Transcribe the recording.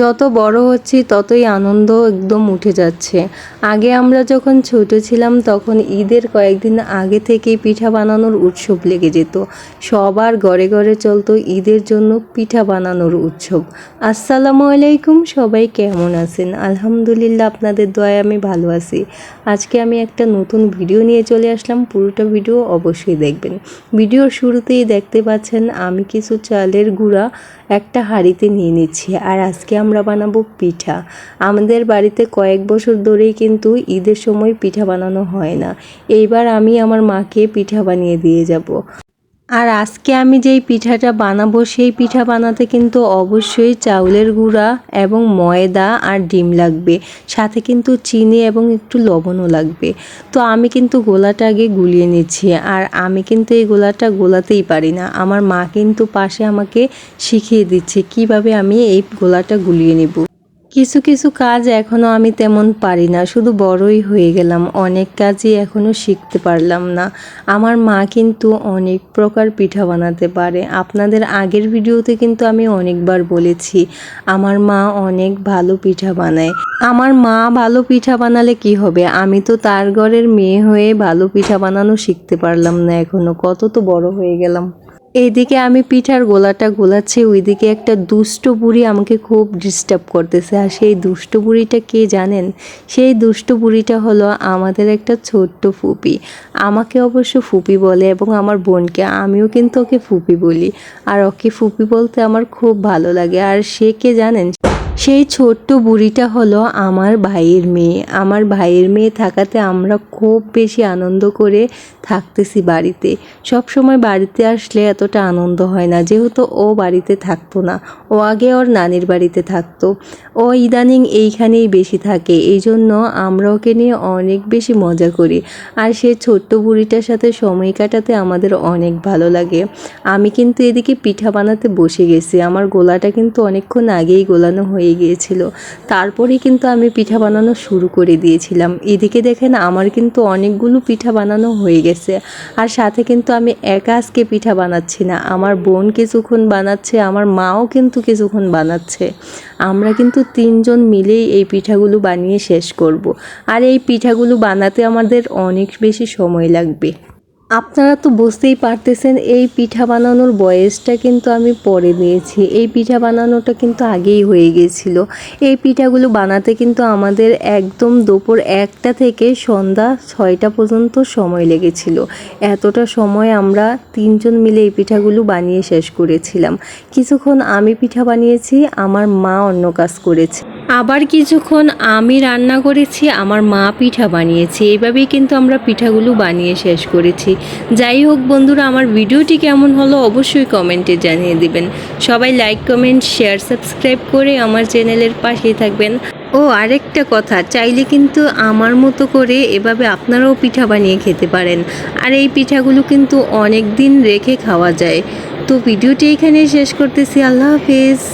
যত বড় হচ্ছি, ততই আনন্দ একদম উঠে যাচ্ছে। আগে আমরা যখন ছোট ছিলাম, তখন ঈদের কয়েকদিন আগে থেকেই পিঠা বানানোর উৎসব লেগে যেত। সবার ঘরে ঘরে চলতো ঈদের জন্য পিঠা বানানোর উৎসব। আসসালামু আলাইকুম, সবাই কেমন আছেন? আলহামদুলিল্লাহ, আপনাদের দয়ায় আমি ভালো আছি। আজকে আমি একটা নতুন ভিডিও নিয়ে চলে আসলাম। পুরোটা ভিডিও অবশ্যই দেখবেন। ভিডিওর শুরুতেই দেখতে পাচ্ছেন, আমি কিছু চালের গুঁড়া একটা হাঁড়িতে নিয়ে নিচ্ছি। আর আজকে আমরা বানাবো পিঠা। আমাদের বাড়িতে কয়েক বছর ধরেই কিন্তু ঈদের সময় পিঠা বানানো হয় না। এইবার আমি আমার মাকে পিঠা বানিয়ে দিয়ে যাব। আর আজকে আমি যেই পিঠাটা বানাবো, সেই পিঠা বানাতে কিন্তু অবশ্যই চাউলের গুঁড়া এবং ময়দা আর ডিম লাগবে। সাথে কিন্তু চিনি এবং একটু লবণও লাগবে। তো আমি কিন্তু গোলাটা আগে গুলিয়ে নিচ্ছি। আর আমি কিন্তু এই গোলাটা গোলাতেই পারি না। আমার মা কিন্তু পাশে আমাকে শিখিয়ে দিচ্ছে কীভাবে আমি এই গোলাটা গুলিয়ে নিব। কিছু কিছু কাজ এখনও আমি তেমন পারি না, শুধু বড়ই হয়ে গেলাম। অনেক কাজই এখনও শিখতে পারলাম না। আমার মা কিন্তু অনেক প্রকার পিঠা বানাতে পারে। আপনাদের আগের ভিডিওতে কিন্তু আমি অনেকবার বলেছি, আমার মা অনেক ভালো পিঠা বানায়। আমার মা ভালো পিঠা বানালে কি হবে? আমি তো তার ঘরের মেয়ে হয়ে ভালো পিঠা বানানো শিখতে পারলাম না এখনও। কত তো বড় হয়ে গেলাম। এইদিকে আমি পিঠার গোলাটা গোলাচ্ছি, ওইদিকে একটা দুষ্ট বুড়ি আমাকে খুব ডিস্টার্ব করতেছে। আর সেই দুষ্ট বুড়িটা কে জানেন? সেই দুষ্ট বুড়িটা হলো আমাদের একটা ছোট্ট ফুপি। আমাকে অবশ্য ফুপি বলে এবং আমার বোনকে। আমিও কিন্তু ওকে ফুপি বলি। আর ওকে ফুপি বলতে আমার খুব ভালো লাগে। আর সে কে জানেন? সেই ছোট্ট বুড়িটা হলো আমার ভাইয়ের মেয়ে। আমার ভাইয়ের মেয়ে থাকাতে আমরা খুব বেশি আনন্দ করে থাকতেছি বাড়িতে। সব সময় বাড়িতে আসলে এতটা আনন্দ হয় না, যেহেতু ও বাড়িতে থাকতো না। ও আগে ওর নানির বাড়িতে থাকতো। ও ইদানিং এইখানেই বেশি থাকে। এই জন্য আমরা ওকে নিয়ে অনেক বেশি মজা করি। আর সেই ছোট্ট বুড়িটার সাথে সময় কাটাতে আমাদের অনেক ভালো লাগে। আমি কিন্তু এদিকে পিঠা বানাতে বসে গেছি। আমার গোলাটা কিন্তু অনেকক্ষণ আগেই গোলানো হয়ে গিয়েছিল। তারপরেই কিন্তু আমি পিঠা বানানো শুরু করে দিয়েছিলাম। এদিকে দেখেন আমার কিন্তু অনেকগুলো পিঠা বানানো হয়ে গেছে। আর সাথে কিন্তু আমি একা আজকে পিঠা বানাচ্ছি না। আমার বোন কিছুক্ষণ বানাচ্ছে, আমার মাও কিন্তু কিছুক্ষণ বানাচ্ছে। আমরা কিন্তু তিনজন মিলেই এই পিঠাগুলো বানিয়ে শেষ করব। আর এই পিঠাগুলো বানাতে আমাদের অনেক বেশি সময় লাগবে। আপনারা তো বুঝতেই পারতেছেন, এই পিঠা বানানোর বয়সটা কিন্তু আমি পরে দিয়েছি এই পিঠা বানানোটা কিন্তু আগেই হয়ে গিয়েছিল এই পিঠাগুলো বানাতে কিন্তু আমাদের একদম দুপুর একটা থেকে সন্ধ্যা ছয়টা পর্যন্ত সময় লেগেছিল। এতটা সময় আমরা তিনজন মিলে এই পিঠাগুলো বানিয়ে শেষ করেছিলাম। কিছুক্ষণ আমি পিঠা বানিয়েছি, আমার মা অন্য কাজ করেছে। আবার কিছুক্ষণ আমি রান্না করেছি, আমার মা পিঠা বানিয়েছে। এইভাবেই কিন্তু আমরা পিঠাগুলো বানিয়ে শেষ করেছি। যাই হোক বন্ধুরা, আমার ভিডিওটি কেমন হলো অবশ্যই কমেন্টে জানিয়ে দিবেন। সবাই লাইক, কমেন্ট, শেয়ার, সাবস্ক্রাইব করে আমার চ্যানেলের পাশেই থাকবেন। ও, আরেকটা কথা, চাইলে কিন্তু আমার মতো করে এভাবে আপনারাও পিঠা বানিয়ে খেতে পারেন। আর এই পিঠাগুলো কিন্তু অনেক দিন রেখে খাওয়া যায়। তো ভিডিওটি এখানে শেষ করতেছি। আল্লাহ হাফেজ।